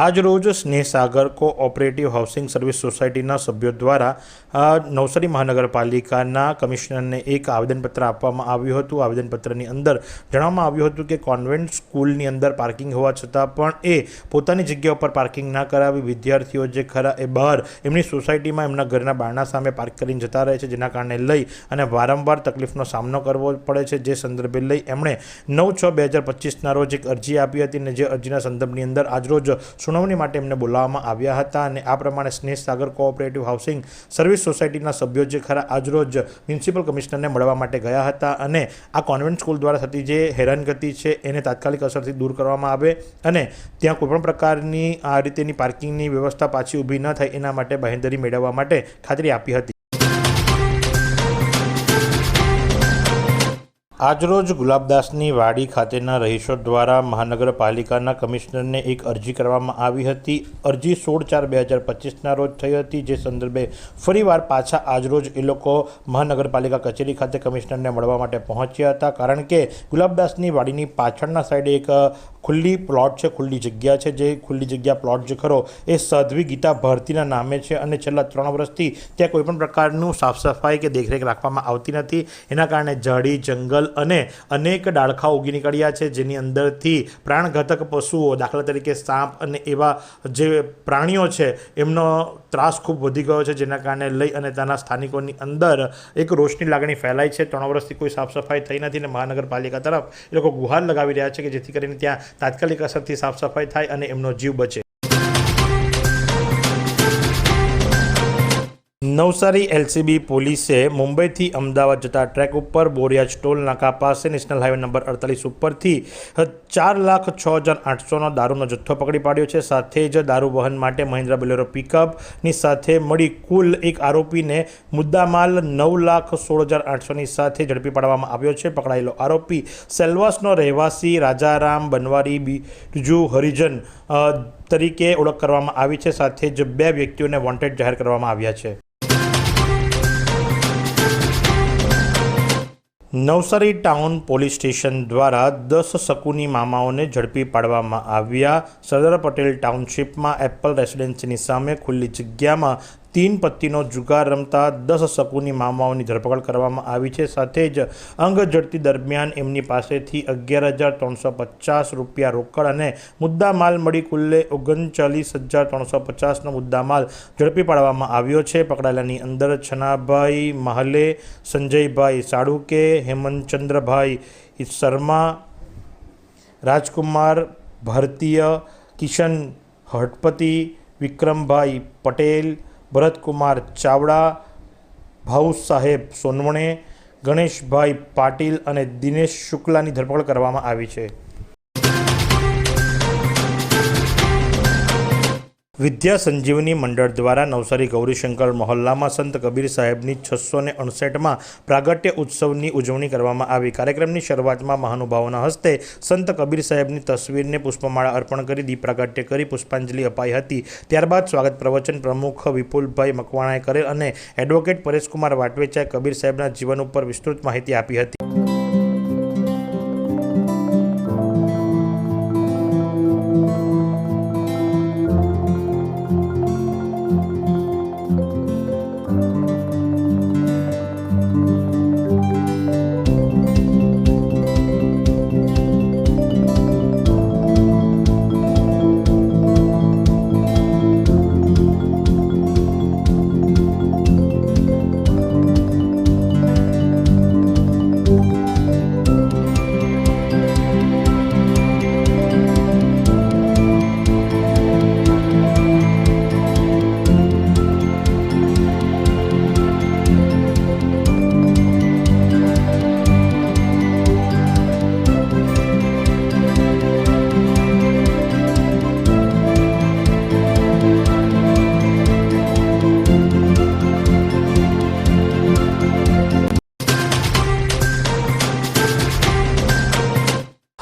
આજરોજ સ્નેહસાગર cooperative housing service સોસાયટીના સભ્યો દ્વારા નવસારી મહાનગરપાલિકાના કમિશનરને એક આવેદનપત્ર આપવામાં આવ્યું હતું. આવેદનપત્રની અંદર જણાવવામાં આવ્યું હતું કે કોન્વેન્ટ સ્કૂલની અંદર પાર્કિંગ હોવા છતાં પણ એ પોતાની જગ્યા ઉપર પાર્કિંગ ના કરાવી. વિદ્યાર્થીઓ જે ખરા એ બહાર એમની સોસાયટીમાં એમના ઘરના બારણા સામે પાર્ક કરીને જતા રહે છે, જેના કારણે લઈ અને વારંવાર તકલીફનો સામનો કરવો પડે છે. જે સંદર્ભે લઈ એમણે નવ છ બે હજાર પચીસના રોજ એક અરજી આપી હતી અને જે અરજીના સંદર્ભની અંદર આજરોજ સુનાવણી માટે એમને બોલાવવામાં આવ્યા હતા અને આ પ્રમાણે સ્નેહ સાગર કોઓપરેટિવ હાઉસિંગ સર્વિસ સોસાયટીના સભ્યો જે ખરા આજરોજ મ્યુનિસિપલ કમિશનરને મળવા માટે ગયા હતા અને આ કોન્વેન્ટ સ્કૂલ દ્વારા થતી જે હેરાનગતિ છે એને તાત્કાલિક અસરથી દૂર કરવામાં આવે અને ત્યાં કોઈપણ પ્રકારની આ રીતેની પાર્કિંગની વ્યવસ્થા પાછી ઊભી ન થાય એના માટે બાંહેધરી મેળવવા માટે ખાતરી આપી હતી. આજરોજ ગુલાબદાસની વાડી ખાતેના રહીશો દ્વારા મહાનગરપાલિકાના કમિશનરને એક અરજી કરવામાં આવી હતી. અરજી સોળ ચાર બે હજાર પચીસના રોજ થઈ હતી, જે સંદર્ભે ફરીવાર પાછા આજરોજ એ લોકો મહાનગરપાલિકા કચેરી ખાતે કમિશનરને મળવા માટે પહોંચ્યા હતા. કારણ કે ગુલાબદાસની વાડીની પાછળના સાઈડે એક ખુલ્લી પ્લોટ છે, ખુલ્લી જગ્યા છે, જે ખુલ્લી જગ્યા પ્લોટ જે ખરો, એ સાધ્વી ગીતા ભારતીના નામે છે અને છેલ્લા ત્રણ વર્ષથી ત્યાં કોઈપણ પ્રકારનું સાફ સફાઈ કે દેખરેખ રાખવામાં આવતી નથી. એના કારણે ઝાડી, જંગલ અને અનેક ડાળખાઓ ઉગી નીકળ્યા છે, જેની અંદરથી પ્રાણઘાતક પશુઓ દાખલા તરીકે સાપ અને એવા જે પ્રાણીઓ છે, એમનો ત્રાસ ખૂબ વધી ગયો છે, જેના કારણે લઈ અને ત્યાંના સ્થાનિકોની અંદર એક રોષની લાગણી ફેલાઈ છે. ત્રણ વર્ષથી કોઈ સાફ સફાઈ થઈ નથી અને મહાનગરપાલિકા તરફ એ લોકો ગુહાર લગાવી રહ્યા છે કે જેથી કરીને ત્યાં તાત્કાલિક અસરથી સાફ સફાઈ થાય અને એમનો જીવ બચે. નવસારી એલસીબી પોલીસે મુંબઈથી અમદાવાદ જતા ટ્રેક ઉપર બોરિયાજ ટોલ નાકા પાસે નેશનલ હાઈવે નંબર અડતાલીસ ઉપરથી ચાર લાખ છ હજાર આઠસોનો દારૂનો જથ્થો પકડી પાડ્યો છે. સાથે જ દારૂ વહન માટે મહિન્દ્રા બોલેરો પિકઅપની સાથે મળી કુલ એક આરોપીને મુદ્દામાલ નવ લાખ સોળ હજાર આઠસોની સાથે ઝડપી પાડવામાં આવ્યો છે. પકડાયેલો આરોપી સેલ્વાસનો રહેવાસી રાજારામ બનવારી બીજુ હરિજન તરીકે ઓળખ કરવામાં આવી છે. સાથે જ બે વ્યક્તિઓને વોન્ટેડ જાહેર કરવામાં આવ્યા છે. નવસારી ટાઉન પોલીસ સ્ટેશન દ્વારા દસ શકુની મામાઓને ઝડપી પાડવામાં આવ્યા. સરદાર પટેલ ટાઉનશીપમાં એપલ રેસિડેન્સીની સામે ખુલ્લી જગ્યામાં તીન પત્તીનો જુગાર રમતા દસ શકુની મામાઓની ધરપકડ કરવામાં આવી છે. સાથે જ અંગ ઝડતી દરમિયાન એમની પાસેથી અગિયાર હજાર ત્રણસો પચાસ રૂપિયા રોકડ અને મુદ્દામાલ મળી કુલ્લે ઓગણચાલીસ હજાર ત્રણસો પચાસનો મુદ્દામાલ ઝડપી પાડવામાં આવ્યો છે. પકડાયેલાની અંદર છનાભાઈ મહાલે, સંજયભાઈ સાડુકે, હેમંતચંદ્રભાઈ શર્મા, રાજકુમાર ભારતીય, કિશન હટપતિ વિક્રમભાઈ પટેલ ભરતકુમાર ચાવડા ભાઉ સાહેબ સોનવણે ગણેશભાઈ પાટીલ અને દિનેશ શુક્લાની ધરપકડ કરવામાં આવી છે. વિદ્યા સંજીવની મંડળ દ્વારા નવસારી ગૌરીશંકર મહોલ્લામાં સંત કબીર સાહેબની છસો ને અડસઠમાં પ્રાગટ્ય ઉત્સવની ઉજવણી કરવામાં આવી. કાર્યક્રમની શરૂઆતમાં મહાનુભાવોના હસ્તે સંત કબીર સાહેબની તસવીરને પુષ્પમાળા અર્પણ કરી, દીપ પ્રાગટ્ય કરી, પુષ્પાંજલિ અપાઈ હતી. ત્યારબાદ સ્વાગત પ્રવચન પ્રમુખ વિપુલભાઈ મકવાણાએ કરેલ અને એડવોકેટ પરેશકુમાર વાટવેચાએ કબીર સાહેબના જીવન ઉપર વિસ્તૃત માહિતી આપી હતી.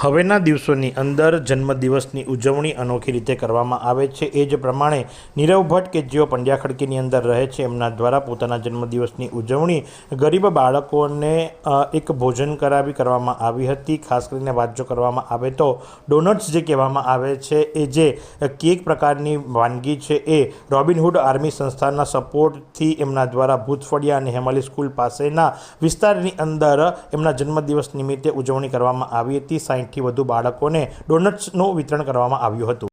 હવેના દિવસોની અંદર જન્મદિવસની ઉજવણી અનોખી રીતે કરવામાં આવે છે. એ જ પ્રમાણે નીરવ ભટ્ટ કે જેઓ પંડ્યા ખડકીની અંદર રહે છે, એમના દ્વારા પોતાના જન્મદિવસની ઉજવણી ગરીબ બાળકોને એક ભોજન કરાવી કરવામાં આવી હતી. ખાસ કરીને વાત જો કરવામાં આવે તો ડોનટ્સ જે કહેવામાં આવે છે, એ જે કેક પ્રકારની વાનગી છે, એ રોબિનહુડ આર્મી સંસ્થાના સપોર્ટથી એમના દ્વારા ભૂતફળિયા અને હેમાલી સ્કૂલ પાસેના વિસ્તારની અંદર એમના જન્મદિવસ નિમિત્તે ઉજવણી કરવામાં આવી હતી. સાહીઠથી વધુ બાળકોને ડોનટ્સનું વિતરણ કરવામાં આવ્યું હતું.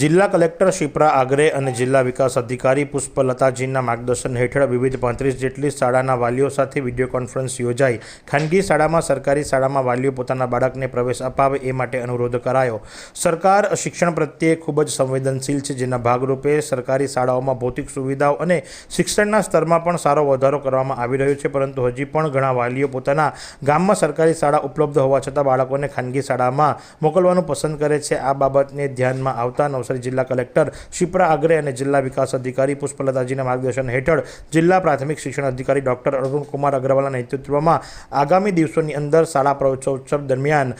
જિલ્લા કલેક્ટર શિપ્રા આગ્રે અને જિલ્લા વિકાસ અધિકારી પુષ્પલતાજીના માર્ગદર્શન હેઠળ વિવિધ પાંત્રીસ જેટલી શાળાના વાલીઓ સાથે વીડિયો કોન્ફરન્સ યોજાઈ. ખાનગી શાળામાં સરકારી શાળામાં વાલીઓ પોતાના બાળકને પ્રવેશ અપાવે એ માટે અનુરોધ કરાયો. સરકાર શિક્ષણ પ્રત્યે ખૂબ જ સંવેદનશીલ છે, જેના ભાગરૂપે સરકારી શાળાઓમાં ભૌતિક સુવિધાઓ અને શિક્ષણના સ્તરમાં પણ સારો વધારો કરવામાં આવી રહ્યો છે, પરંતુ હજી પણ ઘણા વાલીઓ પોતાના ગામમાં સરકારી શાળા ઉપલબ્ધ હોવા છતાં બાળકોને ખાનગી શાળામાં મોકલવાનું પસંદ કરે છે. આ બાબતને ધ્યાનમાં આવતા નવસારી જિલ્લા કલેક્ટર શિપ્રા આગ્રે અને જિલ્લા વિકાસ અધિકારી પુષ્પલતાજીના માર્ગદર્શન હેઠળ જિલ્લા પ્રાથમિક શિક્ષણ અધિકારી ડોક્ટર અરુણકુમાર અગ્રવાલના નેતૃત્વમાં આગામી દિવસોની અંદર શાળા પ્રવેશોત્સવ દરમિયાન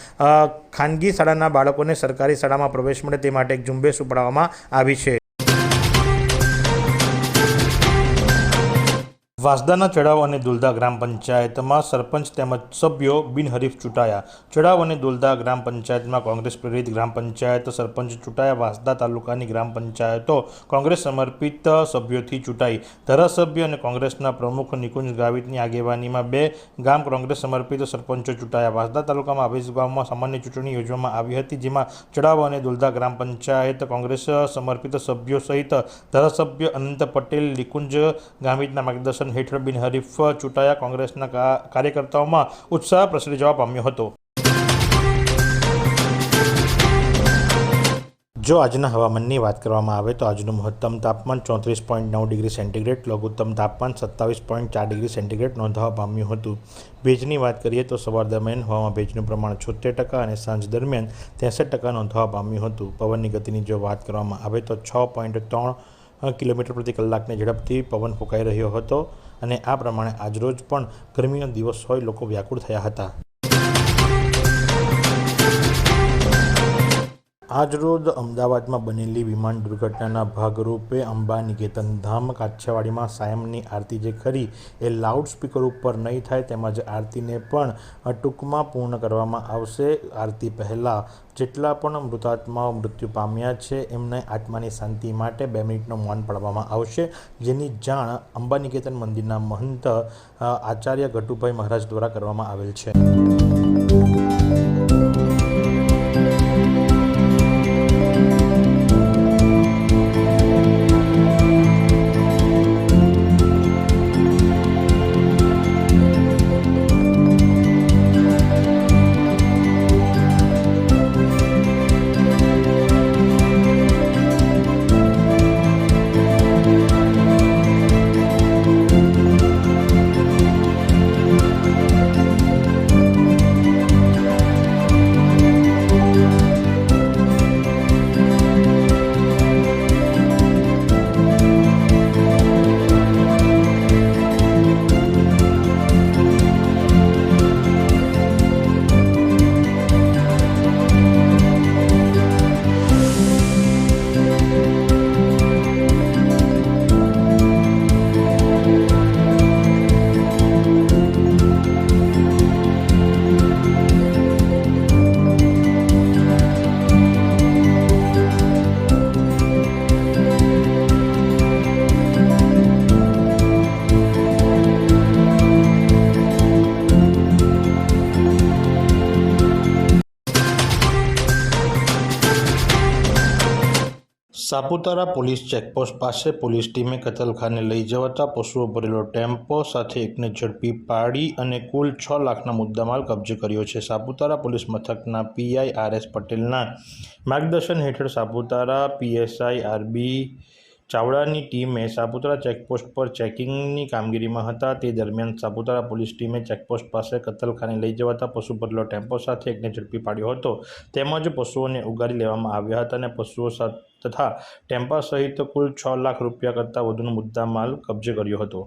ખાનગી શાળાના બાળકોને સરકારી શાળામાં પ્રવેશ મળે તે માટે એક ઝુંબેશ ઉપાડવામાં આવી છે. વાસદાના ચડાવ અને દુલદા ગ્રામ પંચાયતમાં સરપંચ તેમજ સભ્યો બિનહરીફ ચૂંટાયા. ચડાવ અને દુલદા ગ્રામ પંચાયતમાં કોંગ્રેસ પ્રેરિત ગ્રામ પંચાયત સરપંચ ચૂંટાયા. વાસદા તાલુકાની ગ્રામ પંચાયતો કોંગ્રેસ સમર્પિત સભ્યોથી ચૂંટાઈ. ધારાસભ્ય અને કોંગ્રેસના પ્રમુખ નિકુંજ ગાવિતની આગેવાનીમાં બે ગામ કોંગ્રેસ સમર્પિત સરપંચો ચૂંટાયા. વાસદા તાલુકામાં આવેશ ગામમાં સામાન્ય ચૂંટણી યોજવામાં આવી હતી, જેમાં ચડાવ અને દુલદા ગ્રામ પંચાયત કોંગ્રેસ સમર્પિત સભ્યો સહિત ધારાસભ્ય અનંત પટેલ, નિકુંજ ગામિતના માર્ગદર્શન હેઠળ બિનહરીફ ચૂંટાયા કોંગ્રેસના કાર્યકર્તાઓમાં ઉત્સાહ પ્રસરી જવા પામ્યો હતો. જો આજના હવામાનની વાત કરવામાં આવે તો આજનું મહત્તમ તાપમાન ચોત્રીસ પોઈન્ટ નવ ડિગ્રી સેન્ટીગ્રેડ, લઘુત્તમ તાપમાન સત્તાવીસ પોઈન્ટ ચાર ડિગ્રી સેન્ટીગ્રેડ નોંધવા પામ્યું હતું. ભેજની વાત કરીએ તો સવાર દરમિયાન હવામાં ભેજનું પ્રમાણ છોતેર ટકા અને સાંજ દરમિયાન ત્રેસઠ ટકા નોંધવા પામ્યું હતું. પવનની ગતિની જો વાત કરવામાં આવે તો છ પોઈન્ટ ત્રણ કિલોમીટર પ્રતિ કલાકની ઝડપથી પવન ફૂંકાઈ રહ્યો હતો અને આ પ્રમાણે આજરોજ પણ ગરમીનો દિવસ હોય લોકો વ્યાકુળ થયા હતા. આજરોજ અમદાવાદમાં બનેલી વિમાન દુર્ઘટનાના ભાગરૂપે અંબા નિકેતન ધામ કાઠિયાવાડીમાં સાયમની આરતી જે ખરી એ લાઉડ સ્પીકર ઉપર નહીં થાય તેમજ આરતીને પણ ટૂંકમાં પૂર્ણ કરવામાં આવશે. આરતી પહેલાં જેટલા પણ મૃતાત્માઓ મૃત્યુ પામ્યા છે, એમને આત્માની શાંતિ માટે બે મિનિટનું મૌન પાડવામાં આવશે. જેની જાણ અંબા નિકેતન મંદિરના મહંત આચાર્ય ગટુભાઈ મહારાજ દ્વારા કરવામાં આવેલ છે. સાપુતારા પોલીસ ચેકપોસ્ટ પાસે પોલીસ ટીમે કતલખાને લઈ જવાતા પશુઓ ભરેલો ટેમ્પો સાથે એકને ઝડપી પાડી અને કુલ છ લાખના મુદ્દામાલ કબજે કર્યો છે. સાપુતારા પોલીસ મથકના પીઆઈ આર એસ પટેલના માર્ગદર્શન હેઠળ સાપુતારા પીએસઆઈ આરબી ચાવડાની ટીમે સાપુતારા ચેકપોસ્ટ પર ચેકિંગની કામગીરીમાં હતા. તે દરમિયાન સાપુતારા પોલીસ ટીમે ચેકપોસ્ટ પાસે કતલખાને લઈ જવાતા પશુ બદલો ટેમ્પો સાથે એકને ઝડપી પાડ્યો હતો. તેમજ પશુઓને ઉગારી લેવામાં આવ્યા હતા અને પશુઓ તથા ટેમ્પા સહિત કુલ છ લાખ રૂપિયા કરતાં વધુનો મુદ્દામાલ કબજે કર્યો હતો.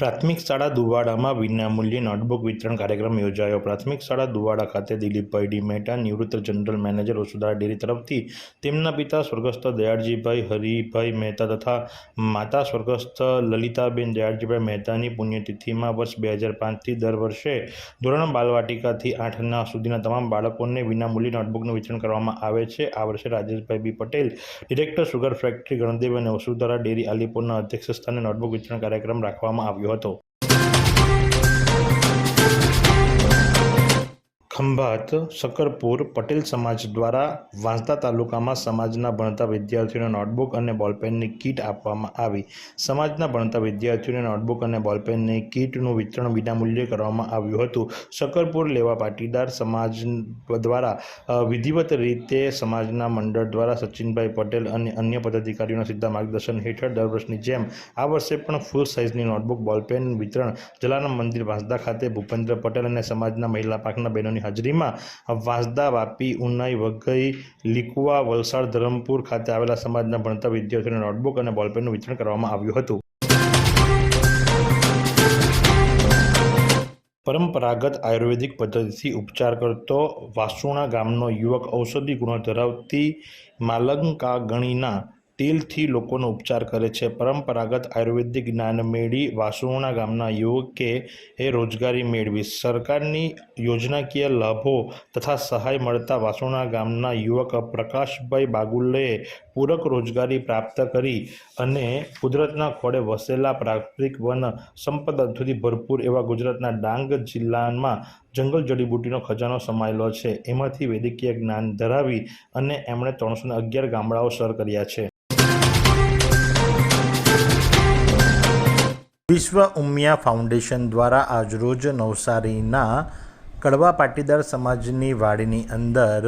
પ્રાથમિક શાળા દુવાડામાં વિનામૂલ્યે નોટબુક વિતરણ કાર્યક્રમ યોજાયો. પ્રાથમિક શાળા દુવાડા ખાતે દિલીપભાઈ ડી મહેતા, નિવૃત્ત જનરલ મેનેજર વસુધારા ડેરી તરફથી તેમના પિતા સ્વર્ગસ્થ દયાળજીભાઈ, હરિભાઈ મહેતા તથા માતા સ્વર્ગસ્થ લલિતાબેન દયાળજીભાઈ મહેતાની પુણ્યતિથિમાં વર્ષ બે હજાર પાંચથી દર વર્ષે ધોરણ બાલવાટિકાથી આઠના સુધીના તમામ બાળકોને વિનામૂલ્યે નોટબુકનું વિતરણ કરવામાં આવે છે. આ વર્ષે Rajeshbhai B Patel, director sugar factory, Gandev અને વસુધારા ડેરી આલીપુરના અધ્યક્ષ સ્થાને નોટબુક વિતરણ કાર્યક્રમ રાખવામાં આવ્યો હતો ખંભાત શકરપુર પટેલ સમાજ દ્વારા વાંસદા તાલુકામાં સમાજના ભણતા વિદ્યાર્થીઓને નોટબુક અને બોલપેનની કીટ આપવામાં આવી. સમાજના ભણતા વિદ્યાર્થીઓને નોટબુક અને બોલપેનની કીટનું વિતરણ વિનામૂલ્યે કરવામાં આવ્યું હતું. શકરપુર લેવા પાટીદાર સમાજ દ્વારા વિધિવત રીતે સમાજના મંડળ દ્વારા સચિનભાઈ પટેલ અને અન્ય પદાધિકારીઓના સીધા માર્ગદર્શન હેઠળ દર વર્ષની જેમ આ વર્ષે પણ ફૂલ સાઇઝની નોટબુક, બોલપેન વિતરણ જલારામ મંદિર વાંસદા ખાતે ભૂપેન્દ્ર પટેલ અને સમાજના મહિલા પાંખના બહેનોની હાજરીમાં વાંસદા વાપી, ઉનાઈ, વઘઈ, લીકુવા, વલસાડ, ધરમપુર ખાતે આવેલા સમાજના ભણતા વિદ્યાર્થીઓને નોટબુક અને બોલપેનનું વિતરણ કરવામાં આવ્યું હતું. પરંપરાગત આયુર્વેદિક પદ્ધતિથી ઉપચાર કરતો વાસુણા ગામનો યુવક ઔષધિ ગુણો ધરાવતી માલંકાગણીના તેલથી લોકોનો ઉપચાર કરે છે. પરંપરાગત આયુર્વેદિક જ્ઞાન મેળવી વાસુણા ગામના યુવકે એ રોજગારી મેળવી. સરકારની યોજનાકીય લાભો તથા સહાય મળતા વાસુણા ગામના યુવક પ્રકાશભાઈ બાગુલેએ પૂરક રોજગારી પ્રાપ્ત કરી અને કુદરતના ખોળે વસેલા પ્રાકૃતિક વન સંપદાથી ભરપૂર એવા ગુજરાતના ડાંગ જિલ્લામાં જંગલ જડીબુટ્ટીનો ખજાનો સમાયેલો છે. એમાંથી વૈદકીય જ્ઞાન ધરાવી અને એમણે ત્રણસો અગિયાર ગામડાઓ સર કર્યા છે. વિશ્વ ઉમિયા ફાઉન્ડેશન દ્વારા આજરોજ નવસારીના કડવા પાટીદાર સમાજની વાડીની અંદર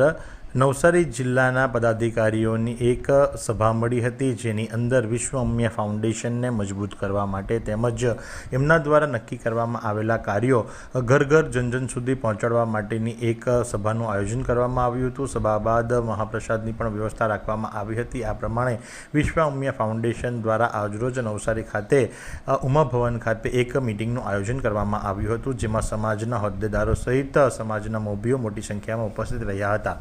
નવસારી જિલ્લાના પદાધિકારીઓની એક સભા મળી હતી, જેની અંદર વિશ્વ અમ્ય ફાઉન્ડેશનને મજબૂત કરવા માટે તેમજ એમના દ્વારા નક્કી કરવામાં આવેલા કાર્યો ઘર ઘર જન જન સુધી પહોંચાડવા માટેની એક સભાનું આયોજન કરવામાં આવ્યું હતું. સભા બાદ મહાપ્રસાદની પણ વ્યવસ્થા રાખવામાં આવી હતી. આ પ્રમાણે વિશ્વ અમ્ય ફાઉન્ડેશન દ્વારા આજરોજ નવસારી ખાતે ઉમા ભવન ખાતે એક મિટિંગનું આયોજન કરવામાં આવ્યું હતું, જેમાં સમાજના હોદ્દેદારો સહિત સમાજના મોભીઓ મોટી સંખ્યામાં ઉપસ્થિત રહ્યા હતા.